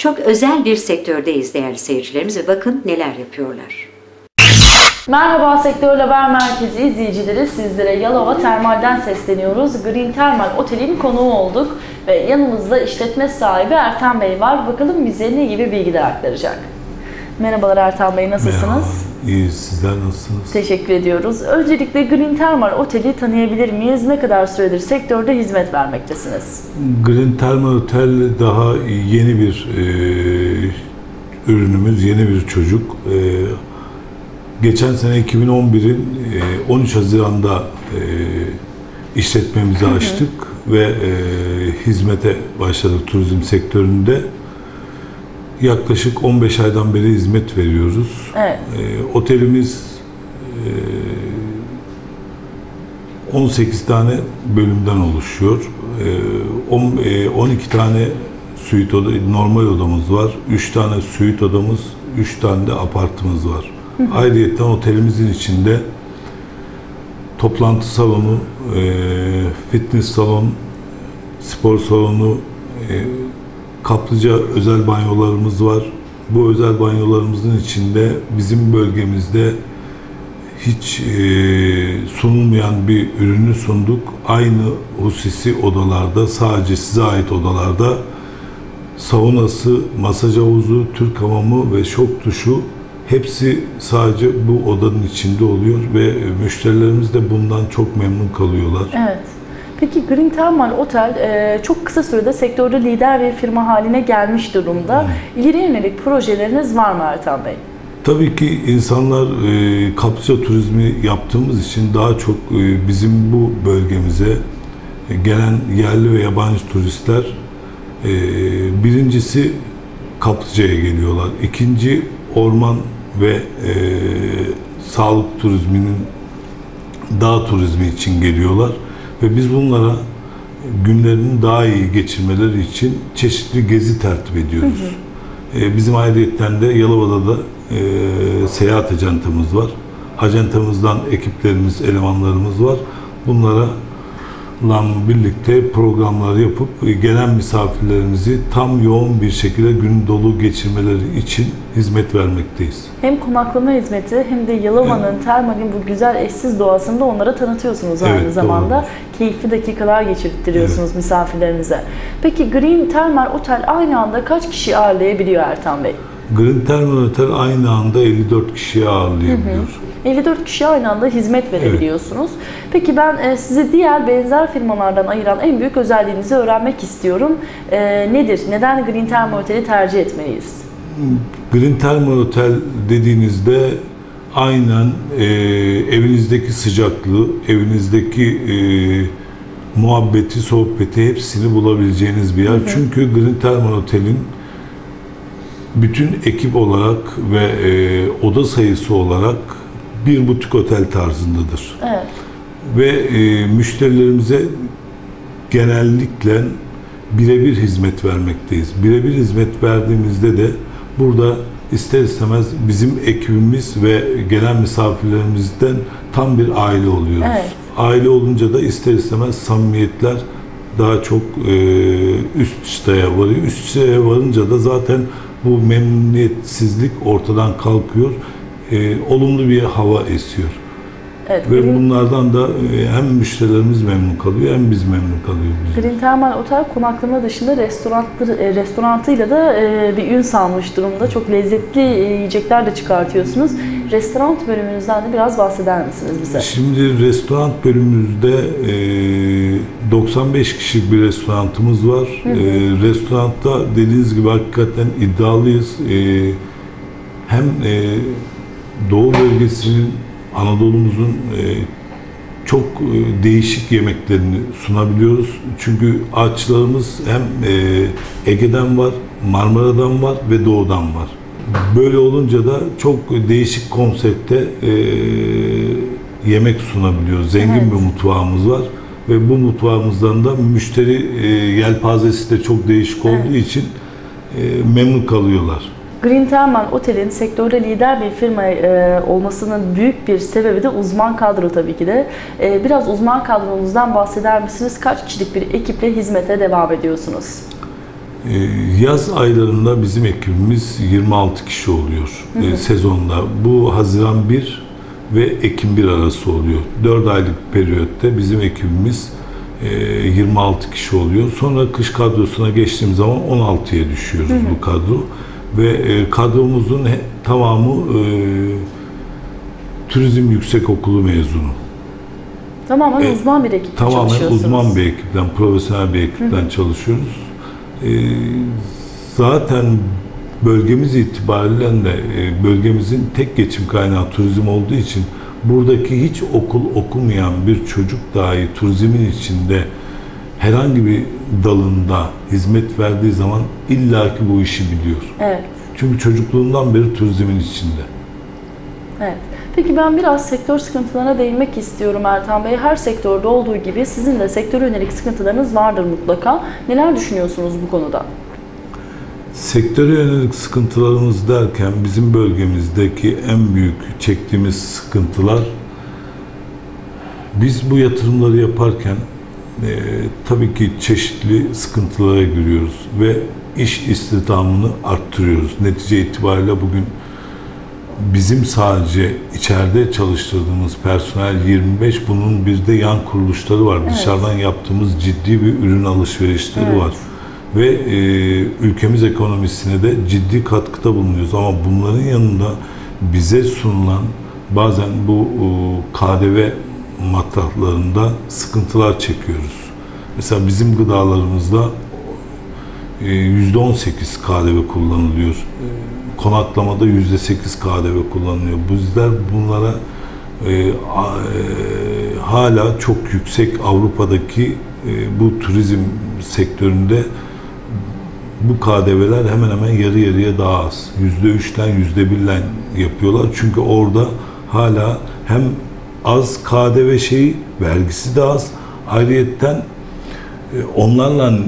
çok özel bir sektördeyiz değerli seyircilerimiz ve bakın neler yapıyorlar. Merhaba Sektör Haber Merkezi izleyicileri sizlere Yalova Termal'den sesleniyoruz. Green Termal Otel'in konuğu olduk ve yanımızda işletme sahibi Ertan Bey var. Bakalım bize ne gibi bilgiler aktaracak. Merhabalar Ertan Bey nasılsınız? Merhaba, iyi sizler nasılsınız? Teşekkür ediyoruz. Öncelikle Green Termal Otel'i tanıyabilir miyiz? Ne kadar süredir sektörde hizmet vermektesiniz? Green Thermal Hotel daha yeni bir e, ürünümüz, yeni bir çocuk. E, geçen sene 2011'in e, 13 Haziran'da e, işletmemizi açtık ve e, hizmete başladık turizm sektöründe. Yaklaşık 15 aydan beri hizmet veriyoruz. Evet. E, otelimiz e, 18 tane bölümden oluşuyor. E, on- e, 12 tane suite oda, normal odamız var. 3 tane suite odamız, 3 tane de apartımız var. Ayrıca otelimizin içinde toplantı salonu, e, fitness salon, spor salonu, e, kaplıca özel banyolarımız var. Bu özel banyolarımızın içinde bizim bölgemizde hiç e, sunulmayan bir ürünü sunduk. Aynı hususi odalarda, sadece size ait odalarda saunası, masaj havuzu, Türk hamamı ve şok duşu hepsi sadece bu odanın içinde oluyor ve müşterilerimiz de bundan çok memnun kalıyorlar. Evet. Peki Green Thermal Otel e, çok kısa sürede sektörde lider bir firma haline gelmiş durumda. İleri yönelik projeleriniz var mı Ertan Bey? Tabii ki insanlar e, kaplıca turizmi yaptığımız için daha çok e, bizim bu bölgemize e, gelen yerli ve yabancı turistler e, birincisi kaplıcaya geliyorlar. İkinci orman ve e, sağlık turizminin dağ turizmi için geliyorlar ve biz bunlara günlerini daha iyi geçirmeleri için çeşitli gezi tertip ediyoruz. E, bizim ayrıyetten de Yalova'da da e, seyahat ajantamız var. Ajantamızdan ekiplerimiz, elemanlarımız var. Bunlara la birlikte programlar yapıp e, gelen misafirlerimizi tam yoğun bir şekilde gün dolu geçirmeleri için hizmet vermekteyiz. Hem konaklama hizmeti hem de Yalova'nın, Termal'in bu güzel eşsiz doğasını da onlara tanıtıyorsunuz aynı Evet, zamanda. doğrudur. Keyifli dakikalar geçirttiriyorsunuz misafirlerinize. Peki Green Termal Otel aynı anda kaç kişi ağırlayabiliyor Ertan Bey? Green Thermal Hotel aynı anda 54 kişiyi ağırlayabiliyor. 54 kişi aynı anda hizmet verebiliyorsunuz. Peki ben e, sizi diğer benzer firmalardan ayıran en büyük özelliğinizi öğrenmek istiyorum. E, nedir? Neden Green Termal Otel'i tercih etmeliyiz? Green Thermal Hotel dediğinizde aynen e, evinizdeki sıcaklığı, evinizdeki e, muhabbeti, sohbeti hepsini bulabileceğiniz bir yer. Çünkü Green Thermal Hotel'in bütün ekip olarak ve e, oda sayısı olarak bir butik otel tarzındadır Evet. ve e, müşterilerimize genellikle birebir hizmet vermekteyiz. Birebir hizmet verdiğimizde de burada ister istemez bizim ekibimiz ve gelen misafirlerimizden tam bir aile oluyoruz. Evet. Aile olunca da ister istemez samimiyetler daha çok e, üst çıtaya varıyor. Üst çıtaya varınca da zaten bu memnuniyetsizlik ortadan kalkıyor. E, olumlu bir hava esiyor. Evet. Ve Green, bunlardan da e, hem müşterilerimiz memnun kalıyor hem biz memnun kalıyoruz. Green Termal Otel konaklama dışında restoranları, e, restorantıyla da e, bir ün salmış durumda. Çok lezzetli e, yiyecekler de çıkartıyorsunuz. Restoran bölümünüzden de biraz bahseder misiniz bize? Şimdi restoran bölümümüzde e, 95 kişilik bir restoranımız var. E, restoranda dediğiniz gibi hakikaten iddialıyız. E, hem e, Doğu bölgesinin, Anadolu'muzun e, çok e, değişik yemeklerini sunabiliyoruz. Çünkü ağaçlarımız hem e, Ege'den var, Marmara'dan var ve Doğu'dan var. Böyle olunca da çok değişik konsepte e, yemek sunabiliyoruz. Zengin Evet. bir mutfağımız var ve bu mutfağımızdan da müşteri e, yelpazesi de çok değişik olduğu Evet. için e, memnun kalıyorlar. Green Termal Otel'in sektörde lider bir firma e, olmasının büyük bir sebebi de uzman kadro tabii ki de. E, biraz uzman kadronuzdan bahseder misiniz? Kaç kişilik bir ekiple hizmete devam ediyorsunuz? E, Yaz aylarında bizim ekibimiz 26 kişi oluyor e, sezonda. Bu Haziran 1 ve Ekim 1 arası oluyor. 4 aylık periyotta bizim ekibimiz e, 26 kişi oluyor. Sonra kış kadrosuna geçtiğim zaman 16'ya düşüyoruz bu kadro. Ve e, kadromuzun he- tamamı e, Turizm Yüksekokulu mezunu. Tamamen E, uzman bir ekiple Tamamen çalışıyorsunuz. uzman bir ekipten, profesyonel bir ekipten çalışıyoruz. Ee, zaten bölgemiz itibariyle de e, bölgemizin tek geçim kaynağı turizm olduğu için buradaki hiç okul okumayan bir çocuk dahi turizmin içinde herhangi bir dalında hizmet verdiği zaman illaki bu işi biliyor. Evet. Çünkü çocukluğundan beri turizmin içinde. Evet. Peki ben biraz sektör sıkıntılarına değinmek istiyorum Ertan Bey. Her sektörde olduğu gibi sizin de sektöre yönelik sıkıntılarınız vardır mutlaka. Neler düşünüyorsunuz bu konuda? Sektöre yönelik sıkıntılarımız derken bizim bölgemizdeki en büyük çektiğimiz sıkıntılar biz bu yatırımları yaparken tabii ki çeşitli sıkıntılara giriyoruz ve iş istihdamını arttırıyoruz. Netice itibariyle bugün bizim sadece içeride çalıştırdığımız personel 25, bunun bir de yan kuruluşları var. Evet. Dışarıdan yaptığımız ciddi bir ürün alışverişleri Evet. var. Ve e, ülkemiz ekonomisine de ciddi katkıda bulunuyoruz. Ama bunların yanında bize sunulan bazen bu e, KDV matrahlarında sıkıntılar çekiyoruz. Mesela bizim gıdalarımızda e, %18 KDV kullanılıyor. Konaklamada %8 KDV kullanılıyor. Bizler bunlara e, a- e, hala çok yüksek Avrupa'daki e, bu turizm sektöründe bu KDV'ler hemen hemen yarı yarıya daha az. %3'ten %1'den yapıyorlar. Çünkü orada hala hem az KDV şeyi, vergisi de az. Ayrıyetten e, onlarla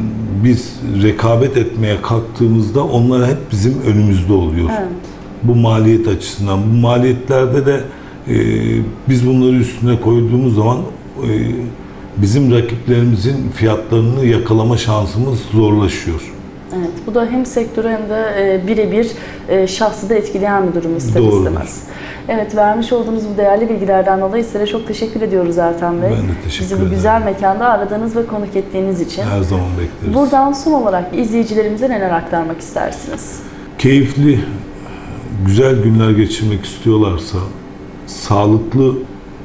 biz rekabet etmeye kalktığımızda onlar hep bizim önümüzde oluyor. Evet. Bu maliyet açısından. Bu maliyetlerde de e, biz bunları üstüne koyduğumuz zaman e, bizim rakiplerimizin fiyatlarını yakalama şansımız zorlaşıyor. Evet, bu da hem sektörü hem de e, birebir e, şahsı da etkileyen bir durum ister Doğrudur. istemez. Evet, vermiş olduğunuz bu değerli bilgilerden dolayı size çok teşekkür ediyoruz Ertan Bey. Ben de teşekkür Bizi bu ederim. güzel mekanda aradığınız ve konuk ettiğiniz için. Her zaman bekleriz. Buradan son olarak izleyicilerimize neler aktarmak istersiniz? keyifli, güzel günler geçirmek istiyorlarsa, sağlıklı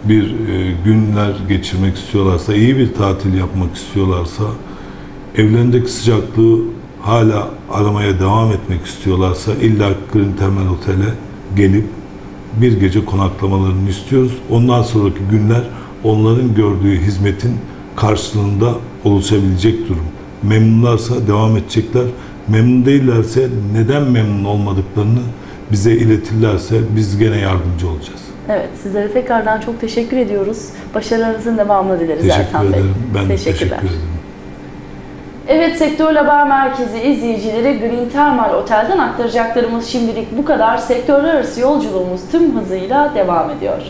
bir e, günler geçirmek istiyorlarsa, iyi bir tatil yapmak istiyorlarsa, evlerindeki sıcaklığı hala aramaya devam etmek istiyorlarsa illa Green Termal Otel'e gelip bir gece konaklamalarını istiyoruz. Ondan sonraki günler onların gördüğü hizmetin karşılığında oluşabilecek durum. Memnunlarsa devam edecekler. Memnun değillerse neden memnun olmadıklarını bize iletirlerse biz gene yardımcı olacağız. Evet, sizlere tekrardan çok teşekkür ediyoruz. Başarılarınızın devamını dileriz Teşekkür Ertan Bey. ederim. Ben de Teşekkürler. teşekkür ederim. Evet Sektör Haber Merkezi izleyicileri Green Thermal Otel'den aktaracaklarımız şimdilik bu kadar. Sektörler arası yolculuğumuz tüm hızıyla devam ediyor.